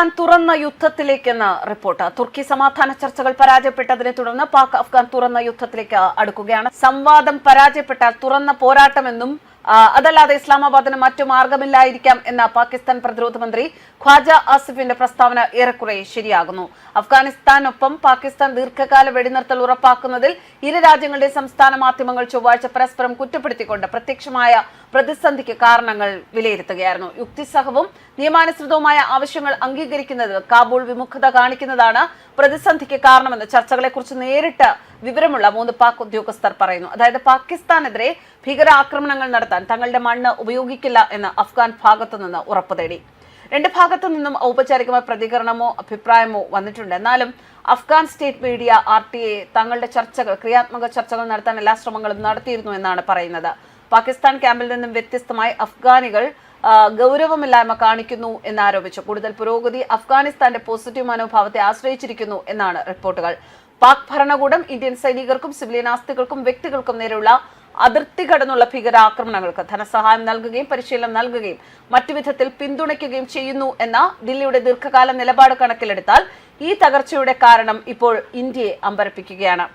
അഫ്ഗാൻ തുറന്ന യുദ്ധത്തിലേക്കെന്ന് റിപ്പോർട്ട്. തുർക്കി സമാധാന ചർച്ചകൾ പരാജയപ്പെട്ടതിനെ തുടർന്ന് പാക് അഫ്ഗാൻ തുറന്ന യുദ്ധത്തിലേക്ക് അടുക്കുകയാണ്. സംവാദം പരാജയപ്പെട്ടാൽ തുറന്ന പോരാട്ടമെന്നും അതല്ലാതെ ഇസ്ലാമാബാദിന് മറ്റു മാർഗമില്ലായിരിക്കാം എന്ന പാകിസ്ഥാൻ പ്രതിരോധ മന്ത്രി ഖ്വാജ ആസിഫിന്റെ പ്രസ്താവന ഏറെക്കുറെ ശരിയാകുന്നു. അഫ്ഗാനിസ്ഥാനൊപ്പം പാകിസ്ഥാൻ ദീർഘകാല വെടിനിർത്തൽ ഉറപ്പാക്കുന്നതിൽ ഇരു രാജ്യങ്ങളുടെ സംസ്ഥാന മാധ്യമങ്ങൾ ചൊവ്വാഴ്ച പരസ്പരം കുറ്റപ്പെടുത്തിക്കൊണ്ട് പ്രത്യക്ഷമായ പ്രതിസന്ധിക്ക് കാരണങ്ങൾ വിലയിരുത്തുകയായിരുന്നു. യുക്തിസഹവും നിയമാനുസൃതവുമായ ആവശ്യങ്ങൾ അംഗീകരിക്കുന്നത് കാബൂൾ വിമുഖത കാണിക്കുന്നതാണ് പ്രതിസന്ധിക്ക് കാരണമെന്ന് ചർച്ചകളെക്കുറിച്ച് നേരിട്ട് വിവരമുള്ള മൂന്ന് പാക് ഉദ്യോഗസ്ഥർ പറയുന്നു. അതായത് പാകിസ്ഥാനെതിരെ ഭീകരാക്രമണങ്ങൾ നടത്താൻ തങ്ങളുടെ മണ്ണ് ഉപയോഗിക്കില്ല എന്ന് അഫ്ഗാൻ ഭാഗത്തു നിന്ന് ഉറപ്പു തേടി. രണ്ട് ഭാഗത്തു നിന്നും ഔപചാരികമായ പ്രതികരണമോ അഭിപ്രായമോ വന്നിട്ടുണ്ട്. എന്നാലും Afghan state media R T A തങ്ങളുടെ ചർച്ചകൾ ക്രിയാത്മക ചർച്ചകൾ നടത്താൻ എല്ലാ ശ്രമങ്ങളും നടത്തിയിരുന്നു എന്നാണ് പറയുന്നത്. പാകിസ്ഥാൻ ക്യാമ്പിൽ നിന്നും വ്യത്യസ്തമായി അഫ്ഗാനികൾ ഗൗരവമില്ലായ്മ കാണിക്കുന്നു എന്നാരോപിച്ചു. കൂടുതൽ പുരോഗതി അഫ്ഗാനിസ്ഥാന്റെ പോസിറ്റീവ് മനോഭാവത്തെ ആശ്രയിച്ചിരിക്കുന്നു എന്നാണ് റിപ്പോർട്ടുകൾ. പാക് ഭരണകൂടം ഇന്ത്യൻ സൈനികർക്കും സിവിലിയൻ ആസ്തികൾക്കും വ്യക്തികൾക്കും നേരെയുള്ള അതിർത്തി കടന്നുള്ള ഭീകരാക്രമണങ്ങൾക്ക് ധനസഹായം നൽകുകയും പരിശീലനം നൽകുകയും മറ്റു വിധത്തിൽ പിന്തുണയ്ക്കുകയും ചെയ്യുന്നു എന്ന ദില്ലിയുടെ ദീർഘകാല നിലപാട് കണക്കിലെടുത്താൽ ഈ തകർച്ചയുടെ കാരണം ഇപ്പോൾ ഇന്ത്യയെ അമ്പരപ്പിക്കുകയാണ്.